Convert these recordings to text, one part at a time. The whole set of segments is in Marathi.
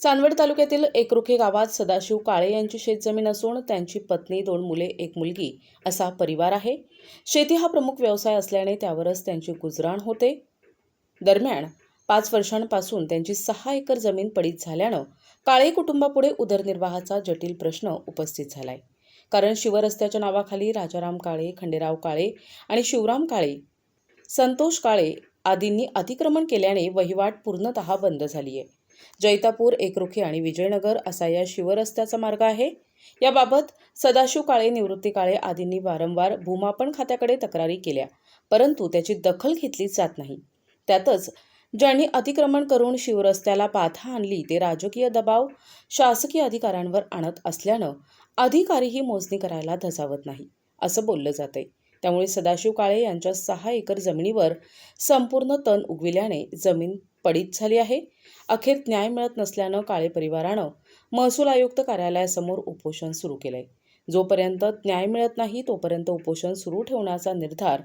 चांदवड तालुक्यातील एकरुखे गावात सदाशिव काळे यांची शेतजमीन असून त्यांची पत्नी दोन मुले एक मुलगी असा परिवार आहे. शेती हा प्रमुख व्यवसाय असल्याने त्यावरच त्यांची गुजराण होते. दरम्यान पाच वर्षांपासून त्यांची सहा एकर जमीन पडीत झाल्यानं काळे कुटुंबापुढे उदरनिर्वाहाचा जटिल प्रश्न उपस्थित झालाय. कारण शिवरस्त्याच्या नावाखाली राजाराम काळे खंडेराव काळे आणि शिवराम काळे संतोष काळे आदींनी अतिक्रमण केल्याने वहिवाट पूर्णतः बंद झाली आहे जैतापूर एकरुखे आणि विजयनगर असा या शिवरस्त्याचा मार्ग आहे. याबाबत सदाशिव काळे निवृत्ती काळे आदींनी वारंवार भूमापन खात्याकडे तक्रारी केल्या परंतु त्याची दखल घेतली जात नाही. त्यातच ज्यांनी अतिक्रमण करून शिवरस्त्याला बाधा आणली ते राजकीय दबाव शासकीय अधिकाऱ्यांवर आणत असल्यानं अधिकारीही मोजणी करायला धजावत नाही असं बोललं जातंय. त्यामुळे सदाशिव काळे यांच्या सहा एकर जमिनीवर संपूर्ण तण उगविल्याने जमीन पडीत झाली आहे. अखेर न्याय मिळत नसल्यानं काळे परिवारानं महसूल आयुक्त कार्यालयासमोर उपोषण सुरू केलंय. जोपर्यंत न्याय मिळत नाही तोपर्यंत उपोषण सुरू ठेवण्याचा निर्धार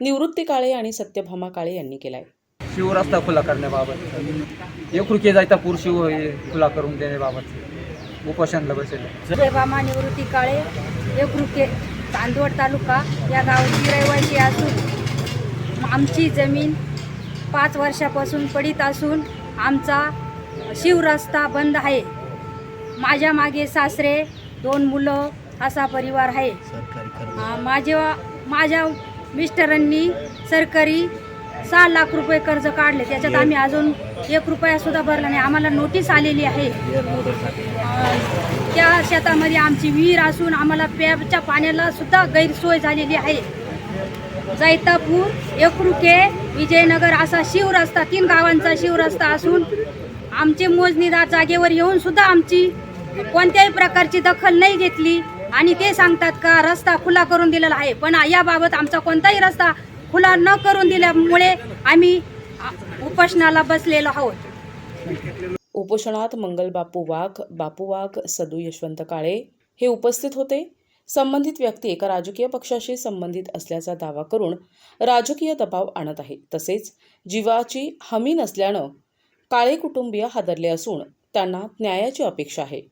निवृत्ती काळे आणि सत्यभामा काळे यांनी केलाय. शिवरस्ता खुला करण्याबाबत. एकरुके जायचा पूर शिव खुला करून देण्याबाबत. उपोषणला बसेल. देवामा निवृत्ती काळे एकरुके चांदवड तालुका या गावाची रहिवासी असून आमची जमीन पाच वर्षापासून पडीत असून आमचा शिवरस्ता बंद आहे. माझ्या मागे सासरे दोन मुलं असा परिवार आहे. अं, माझ्या मिस्टरांनी सरकारी सहा लाख रुपये कर्ज काढले. त्याच्यात आम्ही अजून एक रुपया सुद्धा भरला नाही. आम्हाला नोटीस आलेली आहे. त्या शेतामध्ये आमची विहीर असून आम्हाला प्याच्या पाण्याला सुद्धा गैरसोय झालेली आहे. जैतापूर एकरुके विजयनगर असा शिवरस्ता तीन गावांचा शिवरस्ता असून आमचे मोजणीदार जागेवर येऊन सुद्धा आमची कोणत्याही प्रकारची दखल नाही घेतली. आणि ते सांगतात का रस्ता खुला करून दिलेला आहे. पण याबाबत आमचा कोणताही रस्ता खुला न करून दिल्यामुळे आम्ही उपोषणाला बसलेलो आहोत. उपोषणात मंगल बापू वाघ बापू वाघ सदू यशवंत काळे हे उपस्थित होते. संबंधित व्यक्ती एका राजकीय पक्षाशी संबंधित असल्याचा दावा करून राजकीय दबाव आणत आहे. तसेच जीवाची हमी नसल्यानं काळे कुटुंबीय हादरले असून त्यांना न्यायाची अपेक्षा आहे.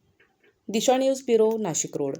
Disha news bureau Nashik road.